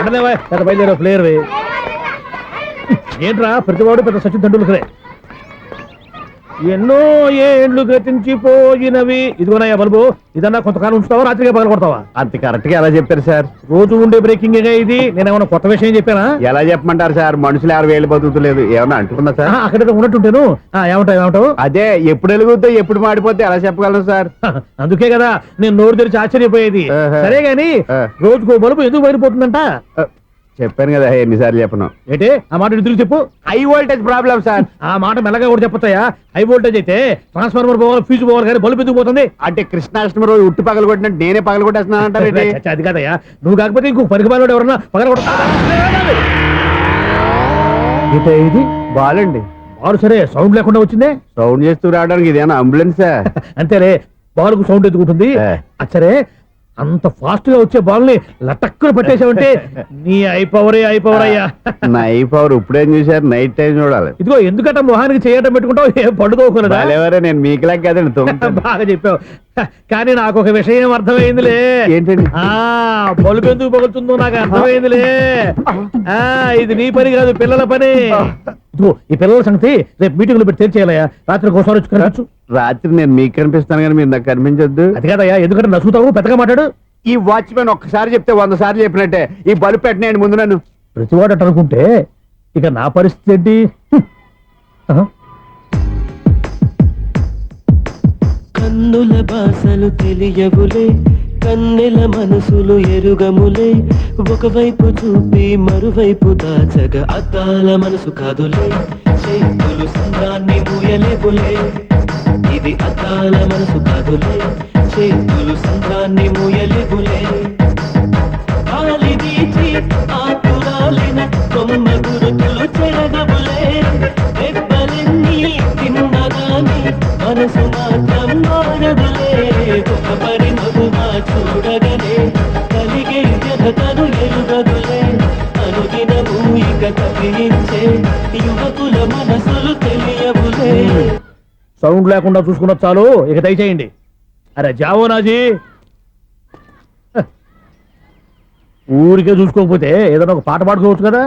అంటే బయలుదేరే ప్లేయర్ ఏంట్రా ప్రతివాడు పెద్ద సచిన్ తెండూల్కరే ఎన్నో ఏండ్లు గతించిపోయినవి. ఇదిగోనయ్యా బల్బు ఇదన్నా కొంతకాలం ఉంచుతావా రాత్రిగా పగల కొడతావా? అంత కరెక్ట్గా ఎలా చెప్పారు సార్? రోజు ఉండే బ్రేకింగ్ ఇది. నేనేమన్నా కొత్త విషయం చెప్పానా? ఎలా చెప్పమంటారు సార్? మనుషులు ఎవరు వేలు బతుకుతలేదు. ఏమన్నా అంటున్నా సార్? అక్కడ ఉన్నట్టుంటాను. ఏమంటావు ఏమంటావు? అదే ఎప్పుడు వెలుగుతో ఎప్పుడు మాడిపోతే ఎలా చెప్పగలను సార్? అందుకే కదా నేను నోరు తెరిచి ఆశ్చర్యపోయేది. సరే గాని. రోజుకో బల్బు ఎందుకు బయలుపోతుందంట? చెప్పాను కదా ఎన్నిసార్లు చెప్పను. ఏంటే? ఆ మాట ఎదురు చెప్పు? High voltage problem sir. ఆ మాట మెల్లగా కూడా చెప్పొచ్చాయా హై వోల్టేజ్ అయితే ట్రాన్స్ఫార్మర్ పోవాలి ఫ్యూజ్ పోవాలి కానీ బల్బు ఎందుకు పోతుంది? అంటే కృష్ణాష్టమి రోజు ఉట్టు పగల కొట్టినట్టు నేనే పగల కొట్టేస్తున్నాను చచ్చా, అది కాదయ్యా. నువ్వు కాకపోతే ఇంకో బాలోడు ఎవరన్నా పగల ఇది ఇది బాలండి. బారు సరే సౌండ్ లేకుండా వచ్చిందే? సౌండ్ చేస్తూ రావడానికి ఇదేనా అంబులెన్సా? అంతేలే బాల్కు సౌండ్ ఎత్తుకుంటుంది. అచ్చరే అంత ఫాస్ట్గా వచ్చే బాల్ని లటక్కున పట్టేసావంటే నీ అయిపోవరే అయిపోవర్ అయ్యా. నైఫ్ అవర్ ఇప్పుడేం చూసారు నైట్ టైం చూడాలి. ఇదిగో ఎందుకట మొహానికి చేయటం పెట్టుకుంటావు? ఏం పండుకోకూడదా బాలేవరే నేను మీకులా కదండి బాగా చెప్పావు. కానీ నాకు ఒక విషయం అర్థమైందిలే. ఏంటండి? ఆ బల్బు ఎందుకు పగులుతుందో నాకు అర్థమైందిలే. ఆ ఇది నీ పని కాదు పిల్లల పని. ఇదిగో ఈ పిల్లల సంగతి రేపు మీటింగ్లో పెట్టి తెలిచేయాలయ్యా. రాత్రి ఒకసారి వచ్చి రాత్రి నేను మీకు కనిపిస్తాను కానీ మీరు నాకు కనిపించొద్దు. అది కాదయ్యా ఎందుకంటే నసుగుతావు పెద్దగా మాట్లాడు. ఈ వాచ్మెన్ ఒక్కసారి చెప్తే వంద సార్లు చెప్పినట్టే. ఈ బల్బు పెట్టినాయండి ముందు నన్ను ప్రతివాడు అట్ట అనుకుంటే ఇక నా పరిస్థితి ఏంటి. ఆహా. కన్నుల భాషలు తెలియవులే కన్నెల మనసులు ఎరుగములే. ఒకవైపు చూపి మరువైపు దాచగ అద్దాల మనసు కాదులే. చేతులు సంద్రాన్ని మూయలేవులే. ఇది అకాల మనసు కాదులే. చేతులు సంఘాన్ని ముయలిగులే. గాలి వీచి ఆకురాలిన కొమ్మ గురుతులు చెరగబులే దెబ్బలెన్ని తిన్నగాని మనసు మాత్రం మారదులే. ఒక పరి మగువా చూడగలే. కలిగే జగతను ఎరుగదులే. అనుదినము ఇక తప్పించే యువకుల మనసులు తెలియబులే సౌండ్ లేకుండా చూసుకున్న చాలు. ఇక దయచేయండి. అరే జావో నాజీ. ఊరికే చూసుకోకపోతే ఏదైనా ఒక పాట పాడుకోవచ్చు కదా?